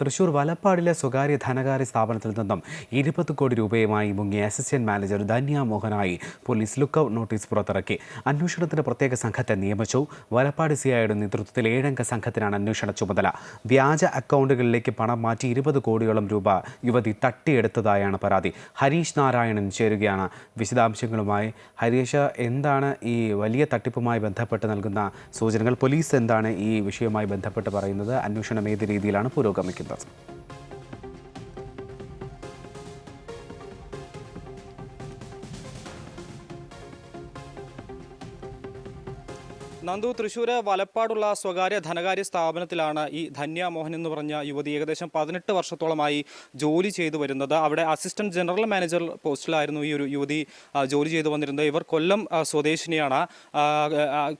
തൃശൂർ വലപ്പാടിലെ സ്വകാര്യ ധനകാര്യ സ്ഥാപനത്തിൽ നിന്നും ഇരുപത് കോടി രൂപയുമായി മുങ്ങിയ അസിസ്റ്റന്റ് മാനേജർ ധന്യ മോഹനായി പോലീസ് ലുക്ക് ഔട്ട് നോട്ടീസ് പുറത്തിറക്കി. അന്വേഷണത്തിന് പ്രത്യേക സംഘത്തെ നിയമിച്ചു. വലപ്പാട് സിഐയുടെ നേതൃത്വത്തിൽ ഏഴംഗ സംഘത്തിനാണ് അന്വേഷണ ചുമതല. വ്യാജ അക്കൗണ്ടുകളിലേക്ക് പണം മാറ്റി ഇരുപത് കോടിയോളം രൂപ യുവതി തട്ടിയെടുത്തതായാണ് പരാതി. ഹരീഷ് നാരായണൻ ചേരുകയാണ്. വിശദാംശങ്ങളുമായി ഹരീഷ് എന്താണ് ഈ വലിയ തട്ടിപ്പുമായി ബന്ധപ്പെട്ട് നൽകുന്ന സൂചനകൾ? പോലീസ് എന്താണ് ഈ വിഷയവുമായി ബന്ധപ്പെട്ട് പറയുന്നത്? അന്വേഷണം ഏത് രീതിയിലാണ് പുരോഗമിക്കുന്നത്? нас. നന്ദു തൃശ്ശൂര് വലപ്പാടുള്ള സ്വകാര്യ ധനകാര്യ സ്ഥാപനത്തിലാണ് ഈ ധന്യ മോഹൻ എന്ന് പറഞ്ഞ യുവതി ഏകദേശം പതിനെട്ട് വർഷത്തോളമായി ജോലി ചെയ്തു വരുന്നത്. അവിടെ അസിസ്റ്റന്റ് ജനറൽ മാനേജർ പോസ്റ്റിലായിരുന്നു ഈ ഒരു യുവതി ജോലി ചെയ്തു വന്നിരുന്നത്. ഇവർ കൊല്ലം സ്വദേശിനിയാണ്.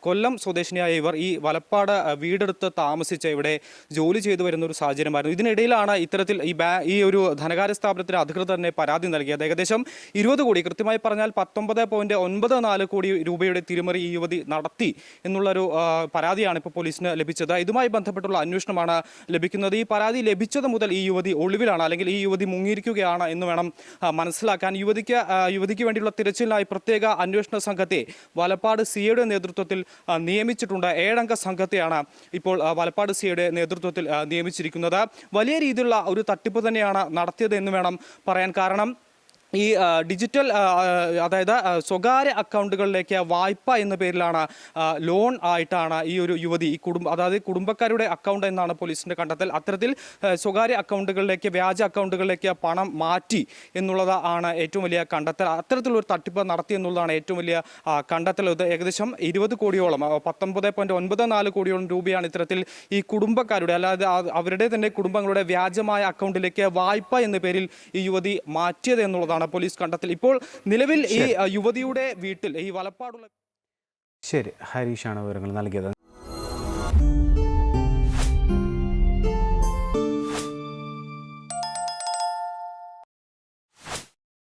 കൊല്ലം സ്വദേശിനിയായ ഇവർ ഈ വലപ്പാട് വീടെടുത്ത് താമസിച്ച് ഇവിടെ ജോലി ചെയ്തു വരുന്ന ഒരു സാഹചര്യമായിരുന്നു. ഇതിനിടയിലാണ് ഇത്തരത്തിൽ ഈ ബാ ഈ ഒരു ധനകാര്യ സ്ഥാപനത്തിന് അധികൃതർ തന്നെ പരാതി നൽകിയത്. ഏകദേശം ഇരുപത് കോടി കൃത്യമായി പറഞ്ഞാൽ പത്തൊമ്പത് പോയിന്റ് ഒൻപത് നാല് കോടി രൂപയുടെ തിരിമറി ഈ യുവതി നടത്തി എന്നുള്ളൊരു പരാതിയാണ് ഇപ്പോൾ പോലീസിന് ലഭിച്ചത്. ഇതുമായി ബന്ധപ്പെട്ടുള്ള അന്വേഷണമാണ് ലഭിക്കുന്നത്. ഈ പരാതി ലഭിച്ചത് മുതൽ ഈ യുവതി ഒളിവിലാണ് അല്ലെങ്കിൽ ഈ യുവതി മുങ്ങിയിരിക്കുകയാണ് എന്ന് വേണം മനസ്സിലാക്കാൻ. യുവതിക്ക് യുവതിക്ക് വേണ്ടിയുള്ള തിരച്ചിലിനായി പ്രത്യേക അന്വേഷണ സംഘത്തെ വലപ്പാട് സിയുടെ നേതൃത്വത്തിൽ നിയമിച്ചിട്ടുണ്ട്. ഏഴംഗ സംഘത്തെയാണ് ഇപ്പോൾ വലപ്പാട് സിയുടെ നേതൃത്വത്തിൽ നിയമിച്ചിരിക്കുന്നത്. വലിയ രീതിയിലുള്ള ഒരു തട്ടിപ്പ് തന്നെയാണ് നടത്തിയത് എന്ന് വേണം പറയാൻ കാരണം ഈ ഡിജിറ്റൽ അതായത് സ്വകാര്യ അക്കൗണ്ടുകളിലേക്ക് വായ്പ എന്ന പേരിലാണ് ലോൺ ആയിട്ടാണ് ഈ ഒരു യുവതി ഈ കുടുംബ അതായത് കുടുംബക്കാരുടെ അക്കൗണ്ട് എന്നാണ് പോലീസിന്റെ കണ്ടെത്തൽ. അത്തരത്തിൽ സ്വകാര്യ അക്കൗണ്ടുകളിലേക്ക് വ്യാജ അക്കൗണ്ടുകളിലേക്ക് പണം മാറ്റി എന്നുള്ളത് ആണ് ഏറ്റവും വലിയ കണ്ടെത്തൽ. അത്തരത്തിലൊരു തട്ടിപ്പ് നടത്തി എന്നുള്ളതാണ് ഏറ്റവും വലിയ കണ്ടെത്തൽ. ഇത് ഏകദേശം ഇരുപത് കോടിയോളം പത്തൊമ്പത് പോയിന്റ് ഒൻപത് നാല് കോടിയോളം രൂപയാണ് ഇത്തരത്തിൽ ഈ കുടുംബക്കാരുടെ അല്ലാതെ അവരുടെ തന്നെ കുടുംബങ്ങളുടെ വ്യാജമായ അക്കൗണ്ടിലേക്ക് വായ്പ എന്ന പേരിൽ ഈ യുവതി മാറ്റിയത് എന്നുള്ളതാണ് പോലീസ് കണ്ടെത്തൽ. ഇപ്പോൾ നിലവിൽ ഈ യുവതിയുടെ വീട്ടിൽ ഈ വലപ്പാടുള്ള ശരി. ഹരീഷാണ് വിവരങ്ങൾ നൽകിയത്.